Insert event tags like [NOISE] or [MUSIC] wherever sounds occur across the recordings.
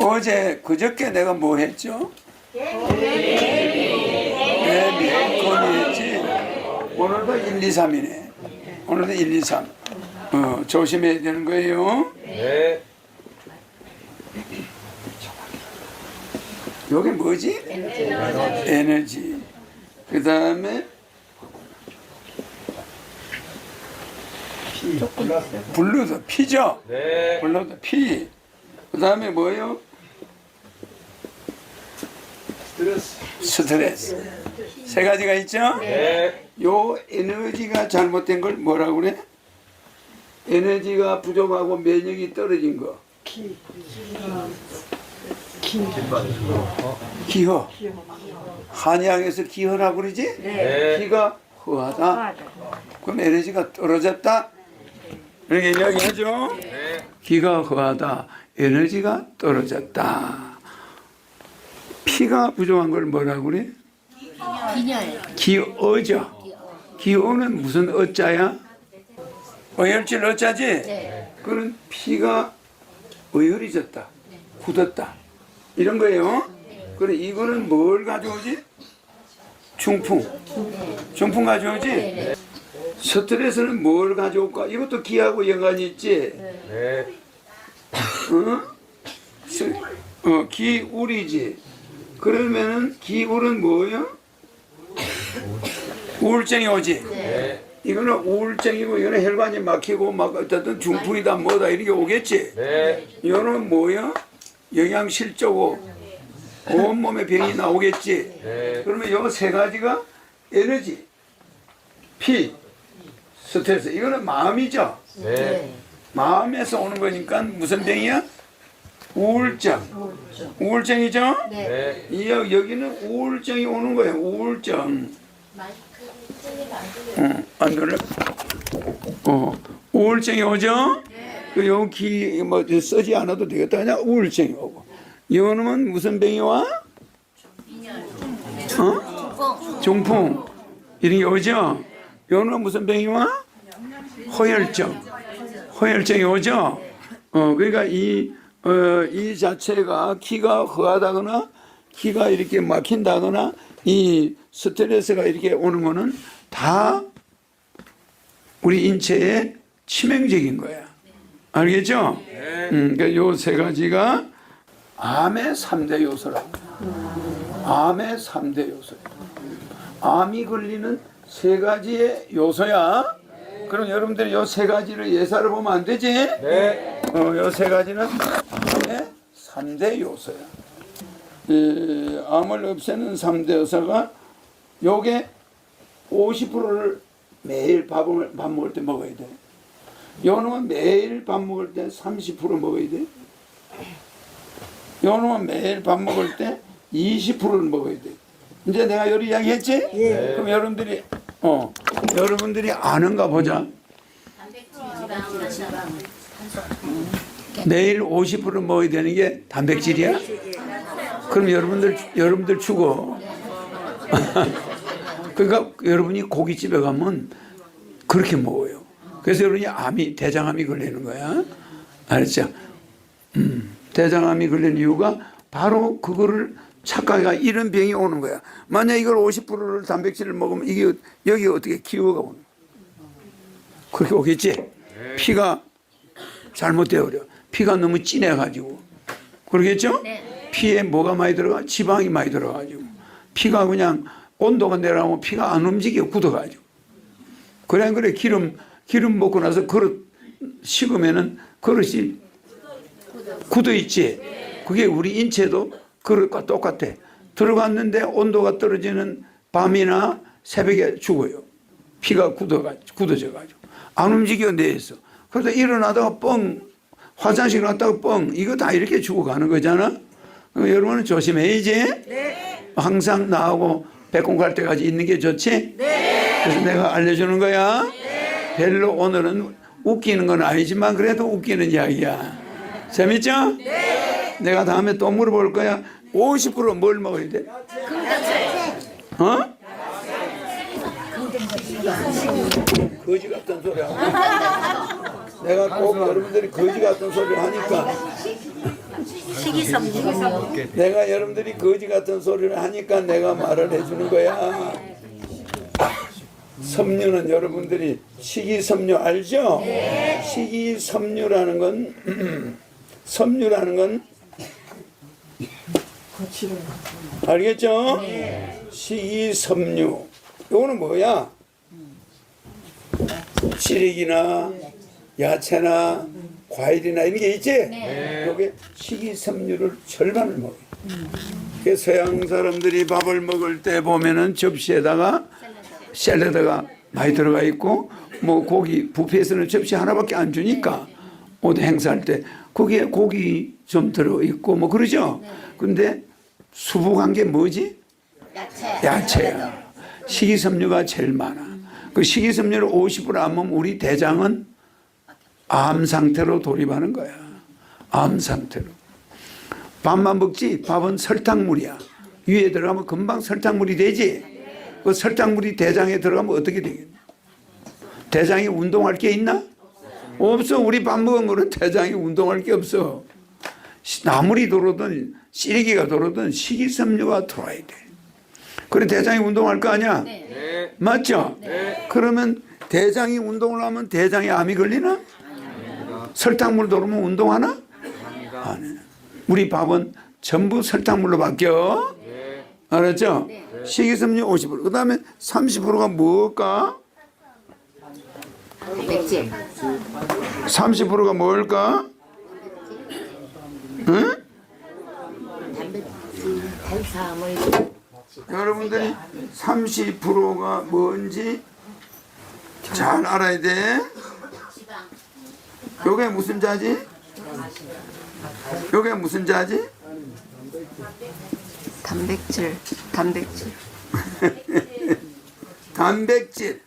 어제 그저께 내가 뭐 했죠? 예비 건의했지. 오늘도 1, 2, 3이네. 오늘도 1, 2, 3. 어, 조심해야 되는 거예요. 네. 요게 뭐지? 에너지. 그 다음에 블루도 피죠? 네. 블루도 피. 그 다음에 뭐예요? 스트레스. 세 가지가 있죠? 네. 요 에너지가 잘못된 걸 뭐라고 그래? 에너지가 부족하고 면역이 떨어진 거. 기허. 한의학에서 기허라고 그러지? 네. 기가 허하다. 그럼 에너지가 떨어졌다. 이렇게 이야기하죠. 네. 기가 허하다. 에너지가 떨어졌다. 피가 부족한 걸 뭐라고 그래? 빈혈. 기어죠. 기어는 무슨 어자야? 어혈질 어자지? 네. 그런 피가 어혈이졌다. 굳었다. 이런 거예요. 그래 이거는 뭘 가져오지? 중풍. 중풍 가져오지? 스트레스는 뭘 가져올까? 이것도 기하고 연관이 있지. 네. 어? 스- 어, 기울이지. 그러면은 기울은 뭐예요? 우울증이 오지. 네. 이거는 우울증이고 이거는 혈관이 막히고 막 어쨌든 중풍이다 뭐다 이렇게 오겠지. 네. 이거는 뭐야? 영양실조고 온몸에 병이 나오겠지. 네. 그러면 요 세 가지가 에너지, 피, 스트레스. 이거는 마음이죠. 네. 마음에서 오는 거니까 무슨 병이야? 우울증. 우울증이죠? 네. 이 여- 여기는 우울증이 오는 거예요. 우울증. 어, 안 들려? 어, 우울증이 오죠? 그 여기 뭐 쓰지 않아도 되겠다. 그냥 우울증이 오고. 이거는 무슨 병이 와? 어? 중풍. 이런 게 오죠? 이거는 무슨 병이 와? 허혈증. 허혈증이 오죠? 어, 그러니까 이, 어, 이 자체가 키가 허하다거나 키가 이렇게 막힌다거나 이 스트레스가 이렇게 오는 거는 다 우리 인체에 치명적인 거야. 알겠죠? 음, 그러니까 요세 가지가 암의 3대 요소라고. 암의 3대 요소. 암이 걸리는 세 가지의 요소야. 그럼 여러분들이 요 세 가지를 예사를 보면 안 되지? 네. 어, 요 세 가지는 3대 요소야. 이 암을 없애는 3대 요소가 요게 50%를 매일 밥을 밥 먹을 때 먹어야 돼. 요놈은 매일 밥 먹을 때 30% 먹어야 돼. 요놈은 매일 밥 먹을 때 20%를 먹어야 돼. 이제 내가 요리 이야기 했지? 그럼 여러분들이, 어, 여러분들이 아는가 보자. 매일 50% 먹어야 되는 게 단백질이야? 그럼 여러분들, 여러분들 죽어. [LAUGHS] 그러니까 여러분이 고깃집에 가면 그렇게 먹어요. 그래서 여러분이 암이, 대장암이 걸리는 거야. 알았죠? 음, 대장암이 걸리는 이유가 바로 그거를 착각이가 이런 병이 오는 거야. 만약 이걸 50%를 단백질을 먹으면 이게 여기 어떻게 기호가 오는 거야. 그렇게 오겠지? 피가 잘못되어 버려. 피가 너무 진해가지고. 그러겠죠? 피에 뭐가 많이 들어가? 지방이 많이 들어가지고. 피가 그냥 온도가 내려가면 피가 안 움직여 굳어가지고. 그래 안 그래 기름 기름 먹고 나서 그릇 식으면은 그릇이 굳어 있지. 그게 우리 인체도 그릇과 똑같아. 들어갔는데 온도가 떨어지는 밤이나 새벽에 죽어요. 피가 굳어가 굳어져 가지고 안 움직여 뇌에서. 그래서 일어나다가 뻥 화장실 갔다가 뻥 이거 다 이렇게 죽어가는 거잖아. 그럼 여러분은 조심해야지. 항상 나하고 백공 갈 때까지 있는 게 좋지. 그래서 내가 알려주는 거야. 별로 오늘은 웃기는 건 아니지만 그래도 웃기는 이야기야. 재밌죠? 내가 다음에 또 물어볼 거야. 50%뭘 먹어야 돼? 어? 거지 같은 소리 하고. 내가 꼭 여러분들이 거지 같은 소리를 하니까. 내가 여러분들이 거지 같은 소리를 하니까 내가 말을 해주는 거야. 섬유는 여러분들이 식이섬유 알죠? 식이섬유라는 건 [CLEARS THROAT] 섬유라는 건 알겠죠? 식이섬유. 요거는 뭐야? 찌릭이나 야채나 과일이나 이런 게 있지? 요게 식이섬유를 절반을 먹어요. 그 서양 사람들이 밥을 먹을 때 보면은 접시에다가 샐러드가 많이 들어가 있고 뭐 고기 뷔페에서는 접시 하나밖에 안 주니까 어디 행사할 때 거기에 고기 좀 들어 있고 뭐 그러죠. 근데 수북한 게 뭐지? 야채. 야채야. 식이섬유가 제일 많아. 그 식이섬유를 50%안 먹으면 우리 대장은 암 상태로 돌입하는 거야. 암 상태로. 밥만 먹지 밥은 설탕물이야. 위에 들어가면 금방 설탕물이 되지. 그 설탕물이 대장에 들어가면 어떻게 되겠냐? 대장이 운동할 게 있나? 없어. 우리 밥 먹은 거는 대장이 운동할 게 없어. 시- 나물이 들어오든 시래기가 들어오든 식이섬유가 들어와야 돼. 그래 대장이 운동할 거 아니야? 맞죠? 그러면 대장이 운동을 하면 대장에 암이 걸리나? 설탕물 들어오면 운동하나? 안 해. 우리 밥은 전부 설탕물로 바뀌어. 알았죠? 식이섬유 50%. 그 다음에 30%가 뭘까? 맥질. 30%가 뭘까? 응? 여러분들이 30%가 뭔지 잘 알아야 돼. 요게 무슨 자지? 요게 무슨 자지? 단백질. 단백질. [LAUGHS] 단백질.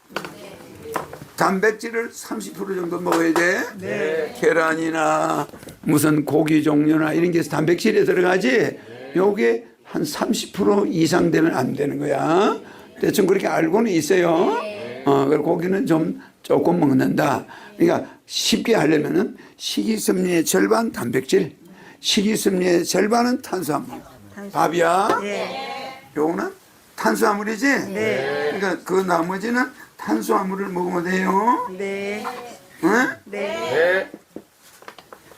단백질을 30% 정도 먹어야 돼. 계란이나 무슨 고기 종류나 이런 게 단백질에 들어가지. 요게 한 30% 이상 되면 안 되는 거야. 대충 그렇게 알고는 있어요. 어, 그리고 고기는 좀 조금 먹는다. 그러니까 쉽게 하려면은 식이섬유의 절반 단백질, 식이섬유의 절반은 탄수화물. 밥이야. 요거는 탄수화물이지? 그러니까 그 나머지는 탄수화물을 먹으면 돼요. 네, 응? 네.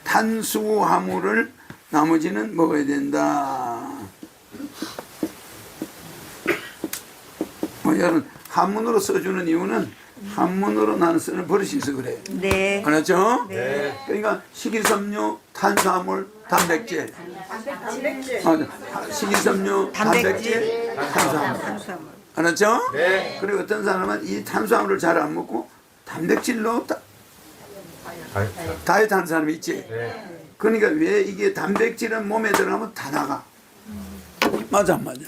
탄수화물을 나머지는 먹어야 된다. 뭐 여러분 한문으로 써주는 이유는 한문으로 나는 쓰는 버릇이 있어 그래. 네. 알았죠? 그러니까 식이섬유, 탄수화물, 단백질. 어, 식이섬유, 단백질, 탄수화물. 탄수화물. 알았죠? 그리고 어떤 사람은 이 탄수화물을 잘 안 먹고 단백질로 다, 다이어트 하는 사람이 있지. 그러니까 왜 이게 단백질은 몸에 들어가면 다 나가. 맞아, 안 맞아.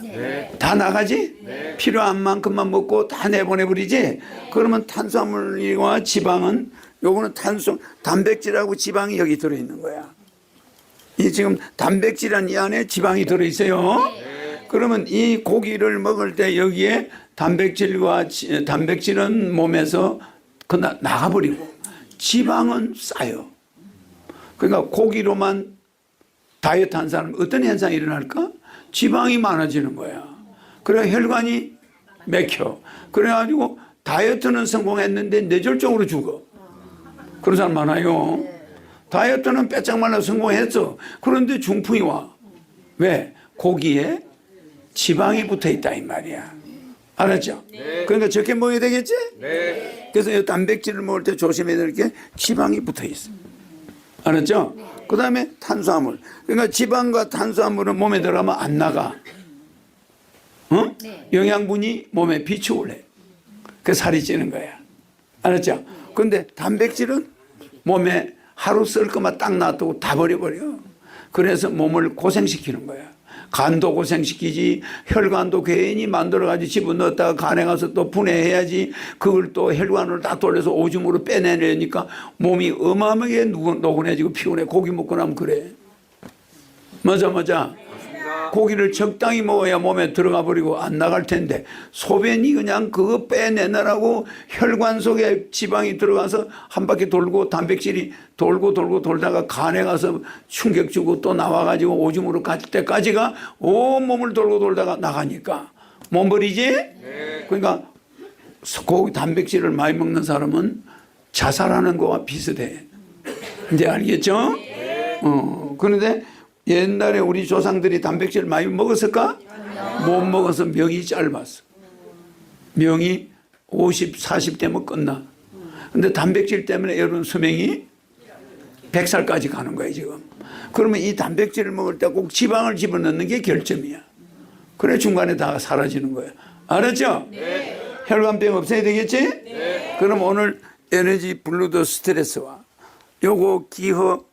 다 나가지? 필요한 만큼만 먹고 다 내보내버리지? 그러면 탄수화물과 지방은 요거는 탄수, 단백질하고 지방이 여기 들어있는 거야. 이 지금 단백질한 이 안에 지방이 들어있어요. 그러면 이 고기를 먹을 때 여기에 단백질과 지- 단백질은 몸에서 그 나- 나가버리고 지방은 쌓여. 그러니까 고기로만 다이어트 한 사람 어떤 현상이 일어날까? 지방이 많아지는 거야. 그래 혈관이 맥혀. 그래가지고 다이어트는 성공했는데 뇌졸중으로 죽어. 그런 사람 많아요. 다이어트는 빼짝 말라 성공했어. 그런데 중풍이 와. 왜? 고기에 지방이 붙어 있다 이 말이야. 알았죠? 그러니까 적게 먹어야 되겠지? 그래서 이 단백질을 먹을 때 조심해야 될 게 지방이 붙어 있어. 알았죠? 그 다음에 탄수화물. 그러니까 지방과 탄수화물은 몸에 들어가면 안 나가. 어? 영양분이 몸에 해. 그 살이 찌는 거야. 알았죠? 근데 단백질은 몸에 하루 쓸 것만 딱 놔두고 다 버려버려. 그래서 몸을 고생시키는 거야. 간도 고생시키지, 혈관도 괜히 만들어가지고 집어넣었다가 간에 가서 또 분해해야지, 그걸 또 혈관을 다 돌려서 오줌으로 빼내려니까 몸이 어마어마하게 누- 노곤해지고 피곤해. 고기 먹고 나면 그래. 맞아, 맞아. 고기를 적당히 먹어야 몸에 들어가 버리고 안 나갈 텐데 소변이 그냥 그거 빼내느라고 혈관 속에 지방이 들어가서 한 바퀴 돌고 단백질이 돌고 돌고 돌다가 간에 가서 충격 주고 또 나와가지고 오줌으로 갈 때까지가 온 몸을 돌고 돌다가 나가니까 몸버리지? 그러니까 고기 단백질을 많이 먹는 사람은 자살하는 거와 비슷해. 이제 알겠죠? 어, 그런데 옛날에 우리 조상들이 단백질 많이 먹었을까? 못 먹어서 명이 짧았어. 명이 50, 40 되면 끝나. 근데 단백질 때문에 여러분 수명이 100살까지 가는 거예요, 지금. 그러면 이 단백질을 먹을 때 꼭 지방을 집어넣는 게 결점이야. 그래 중간에 다 사라지는 거야. 알았죠? 혈관병 없애야 되겠지? 그럼 오늘 에너지 블루드 스트레스와 요거 기허,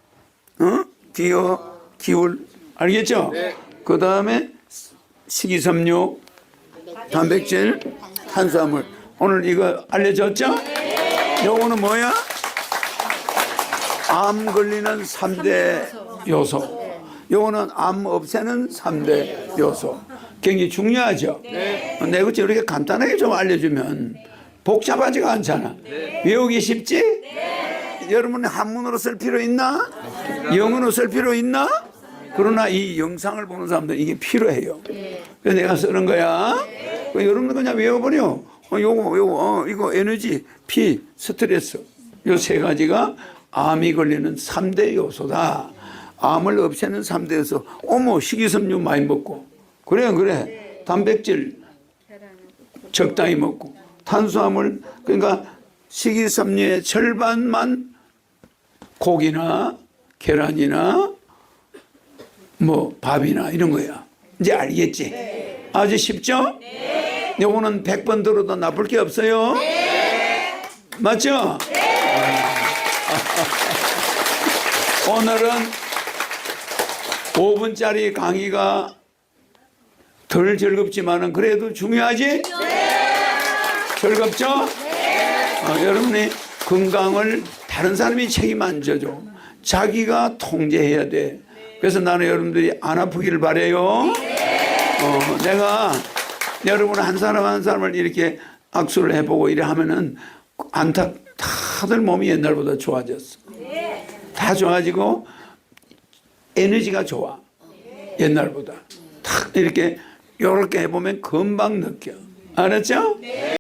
어? 기허, 기울, 알겠죠? 그 다음에 식이섬유, 단백질, 탄수화물. 오늘 이거 알려줬죠? 요거는 뭐야? 암 걸리는 삼대 요소. 요거는 암 없애는 삼대 요소. 굉장히 중요하죠? 어, 내가 이렇게 간단하게 좀 알려주면 복잡하지가 않잖아. 외우기 쉽지? 여러분 한문으로 쓸 필요 있나? 영어로 쓸 필요 있나? 그러나 이 영상을 보는 사람들 이게 필요해요. 그래서 내가 쓰는 거야. 그 여러분들 그냥 외워버려. 어, 요거, 요거, 어, 이거 에너지, 피, 스트레스. 요 세 가지가 암이 걸리는 삼대 요소다. 암을 없애는 삼대 요소. 어머, 식이섬유 많이 먹고. 그래, 그래. 단백질 적당히 먹고. 탄수화물, 그러니까 식이섬유의 절반만 고기나 계란이나 뭐 밥이나 이런 거야. 이제 알겠지? 아주 쉽죠? 요거는 100번 들어도 나쁠 게 없어요. 맞죠? [LAUGHS] 오늘은 5분짜리 강의가 덜 즐겁지만은 그래도 중요하지? 즐겁죠? 어, 여러분이 건강을 다른 사람이 책임 안 져줘. 자기가 통제해야 돼. 그래서 나는 여러분들이 안 아프기를 바래요. 어, 내가 여러분 한 사람 한 사람을 이렇게 악수를 해보고 이래 하면은 안타 다들 몸이 옛날보다 좋아졌어. 다 좋아지고 에너지가 좋아. 옛날보다. 탁 이렇게 요렇게 해보면 금방 느껴. 알았죠?